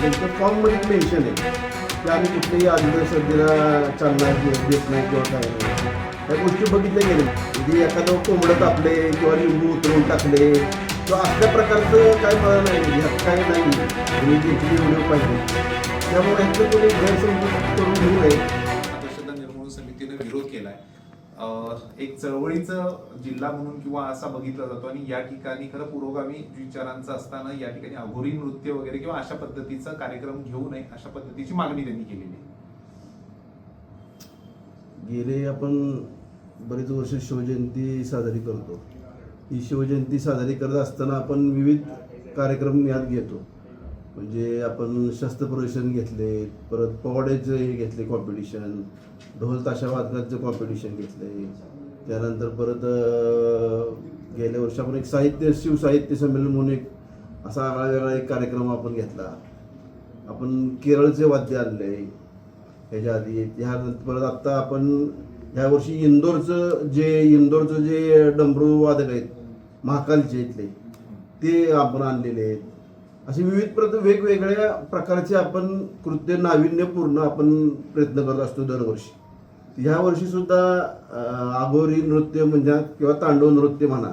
त्यांचं फॉर्ममध्ये मेन्शन आहे? की आम्ही कुठल्याही अंधश्रद्धेला चालना किंवा देत नाही किंवा काय नाही. त्या गोष्टी बघितल्या गेल्या. म्हणजे एखादं कोंबडं तापले किंवा लिंबू उतरवून टाकले. किंवा असल्या प्रकारचं काय मला नाही ह्यात काय नाही. मी त्याची व्हिडिओ पाहिजे त्यामुळे ह्याचं कोणी गैरसमजूत करून घेऊ नये. एक चळवळीचं जिल्हा म्हणून किंवा असा बघितला जातो आणि या ठिकाणी खरं पुरोगामी विचारांचं असताना या ठिकाणी अघोरी नृत्य वगैरे किंवा अशा पद्धतीचा कार्यक्रम घेऊ नये अशा पद्धतीची मागणी त्यांनी केलेली गेले आपण बरेच वर्ष शिवजयंती साजरी करतो. ही शिवजयंती साजरी करत असताना आपण विविध कार्यक्रम यात घेतो. म्हणजे आपण शस्त्रप्रदर्शन घेतले परत पवाड्याचं हे घेतले कॉम्पिटिशन ढोल ताशा वादकाचं कॉम्पिटिशन घेतले. त्यानंतर परत गेल्या वर्षी आपण एक साहित्य शिवसाहित्य संमेलन म्हणून एक असा आगळा वेगळा एक कार्यक्रम आपण घेतला. आपण केरळचे वाद्य आणले. ह्याच्या आधी ह्यानंतर परत आत्ता आपण ह्या वर्षी इंदोरचं जे इंदोरचं जे डमरू वादक आहेत महाकालचे इथले ते आपण आणलेले आहेत. असे विविध प्रत वेगवेगळ्या प्रकारचे आपण कृत्य नाविन्यपूर्ण आपण प्रयत्न करत असतो दरवर्षी. ह्या वर्षी सुद्धा आगोरी नृत्य म्हणजे किंवा तांडव नृत्य म्हणा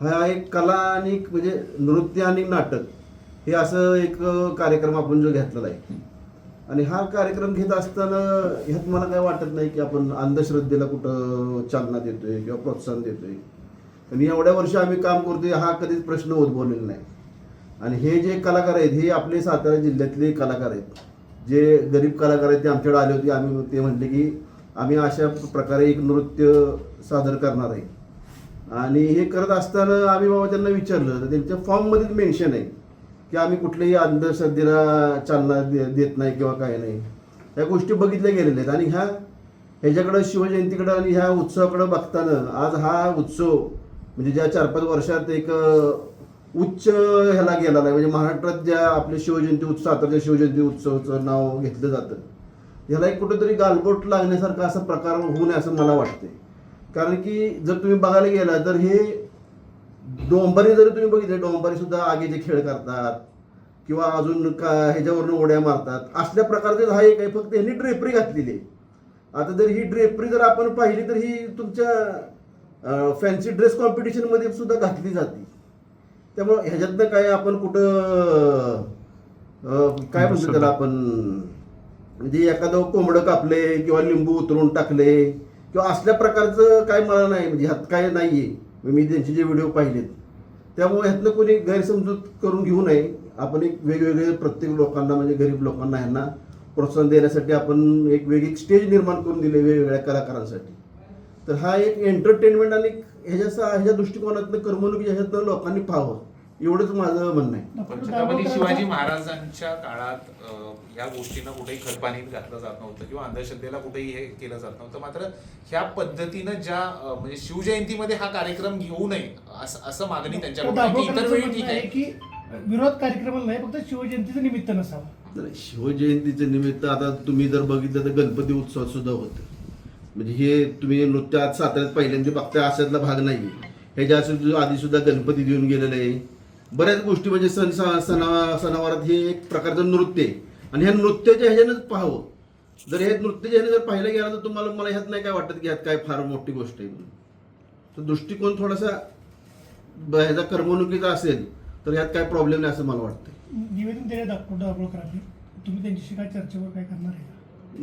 हा एक कला आणि म्हणजे नृत्य आणि नाटक हे असं एक कार्यक्रम आपण जो घेतलेला आहे. आणि हा कार्यक्रम घेत असताना ह्यात मला काय वाटत नाही की आपण अंधश्रद्धेला कुठं चालना देतोय किंवा प्रोत्साहन देतोय. आणि एवढ्या वर्षी आम्ही काम करतोय हा कधीच प्रश्न उद्भवलेला नाही. आणि हे जे कलाकार आहेत हे आपले सातारा जिल्ह्यातले कलाकार आहेत. जे गरीब कलाकार आहेत ते आमच्याकडे आले होते. आम्ही ते म्हटले की आम्ही अशा प्रकारे एक नृत्य सादर करणार आहे. आणि हे करत असताना आम्ही बाबा त्यांना विचारलं तर त्यांच्या फॉर्ममध्येच मेन्शन आहे की आम्ही कुठल्याही अंधश्रद्धेला चालना दे देत नाही किंवा काय नाही. ह्या गोष्टी बघितल्या गेलेल्या आहेत. आणि ह्या ह्याच्याकडं शिवजयंतीकडं आणि ह्या उत्सवाकडं बघताना आज हा उत्सव म्हणजे ज्या चार पाच वर्षात एक उच्च ह्याला गेलेला आहे म्हणजे महाराष्ट्रात ज्या आपले शिवजयंती उत्सव सातारच्या शिवजयंती उत्सवाचं नाव घेतलं जातं ह्याला एक कुठेतरी गालबोट लागण्यासारखा असा प्रकार होऊ नये असं मला वाटते कारण की जर तुम्ही बघायला गेला तर हे डोंबारी जरी तुम्ही बघितले डोंबारी सुद्धा आगीचे खेळ करतात किंवा अजून का ह्याच्यावरनं उड्या मारतात असल्या प्रकारचे हा एक आहे. फक्त ह्यांनी ड्रेपरी घातलेली आहे. आता जर ही ड्रेपरी जर आपण पाहिली तर ही तुमच्या फॅन्सी ड्रेस कॉम्पिटिशनमध्ये सुद्धा घातली जाते. त्यामुळं ह्याच्यातनं काय आपण कुठं काय म्हणतो त्याला आपण म्हणजे एखादं कोंबडं कापले किंवा लिंबू उतरून टाकले किंवा असल्या प्रकारचं काय मला नाही म्हणजे ह्यात काय नाही आहे मी त्यांचे जे व्हिडिओ पाहिलेत. त्यामुळे ह्यातनं कोणी गैरसमजूत करून घेऊ नये. आपण एक वेगवेगळे प्रत्येक लोकांना म्हणजे गरीब लोकांना ह्यांना प्रोत्साहन देण्यासाठी आपण एक वेगळी स्टेज निर्माण करून दिले वेगवेगळ्या कलाकारांसाठी. तर हा एक एंटरटेनमेंट आणि ह्याच्या ह्याच्या दृष्टिकोनातनं करमणुकीच्या ह्याच्यातनं लोकांनी पाहावं. एवढंच माझं म्हणणं आहे. पण छत्रपती शिवाजी महाराजांच्या काळात अं, या गोष्टींना कुठेही खतपाणी घातलं जात नव्हतं किंवा अंधश्रद्धेला कुठेही हे केलं जात नव्हतं. मात्र ह्या पद्धतीनं ज्या म्हणजे शिवजयंतीमध्ये हा कार्यक्रम घेऊ नये असं असं मागणी त्यांच्याकडून आहे. की इतर वेळी ठीक आहे. की विरोध कार्यक्रम नाही फक्त शिवजयंतीचं निमित्त नसावं. शिवजयंतीचं निमित्त आता तुम्ही जर बघितलं तर गणपती उत्सवात सुद्धा होतं. म्हणजे हे तुम्ही नृत्य आज साताऱ्यात पहिल्यांदा बघताय अशातला भाग नाही ह्याच्या असं आधी सुद्धा गणपती देऊन गेलेलं आहे. बऱ्याच गोष्टी म्हणजे सण सणा सणावारात हे एक प्रकारचं नृत्य आहे. आणि ह्या नृत्याच्या ह्याच्यानंच पाहावं. जर हे नृत्याच्या ह्याने जर पाहिलं गेलं तर तुम्हाला मला ह्यात नाही काय वाटत की ह्यात काय फार मोठी गोष्ट आहे म्हणून. तर दृष्टिकोन थोडासा ह्याचा करमणुकीचा असेल तर ह्यात काय प्रॉब्लेम नाही असं मला वाटतं निवेदन दिले डॉक्टर दाभोळकरांनी तुम्ही त्यांच्याशी काय चर्चेवर काय करणार आहे?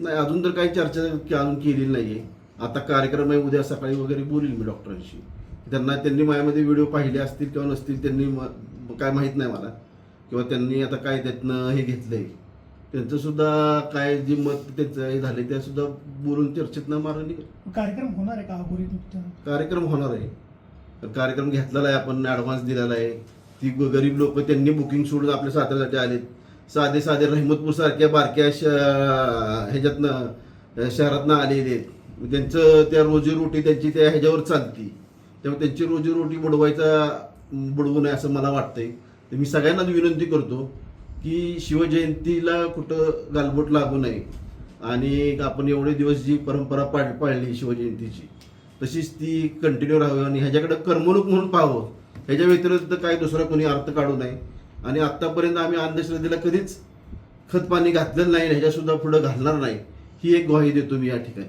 नाही अजून तर काही चर्चा अजून केलेली नाहीये. आता कार्यक्रम आहे उद्या सकाळी वगैरे बोलील मी डॉक्टरांशी. त्यांना त्यांनी माझ्यामध्ये व्हिडिओ पाहिले असतील किंवा नसतील त्यांनी म- काय माहीत नाही मला. किंवा त्यांनी आता काय त्यातनं हे घेतलंय. त्यांचं सुद्धा काय जे मत त्यांचं हे झाले ते सुद्धा बोलून चर्चेत न मारून. कार्यक्रम होणार आहे का नृत्य कार्यक्रम होणार आहे. कार्यक्रम घेतलेला आहे आपण ॲडव्हान्स दिलेला आहे. ती गरीब लोक त्यांनी बुकिंग सोडून आपल्या साताऱ्यासाठी आलेत. साधे साधे रहमतपूरसारख्या बारक्या श ह्याच्यातनं शहरातनं आलेले आहेत. त्यांचं त्या रोजीरोटी त्यांची त्या ह्याच्यावर चालती. त्यामुळे त्यांची रोजीरोटी बुडवायचा बुडवू नये असं मला वाटतंय. तर मी सगळ्यांनाच विनंती करतो की शिवजयंतीला कुठं गालबोट लागू नये. आणि आपण एवढे दिवस जी परंपरा पाळ पाळली शिवजयंतीची तशीच ती कंटिन्यू राहावी आणि ह्याच्याकडे करमणूक म्हणून पाहावं. ह्याच्या व्यतिरिक्त काही दुसरा कोणी अर्थ काढू नये. आणि आत्तापर्यंत आम्ही अंधश्रद्धेला कधीच खत पाणी घातलेलं नाही ह्याच्यासुद्धा पुढं घालणार नाही. ही एक ग्वाही देतो मी या ठिकाणी.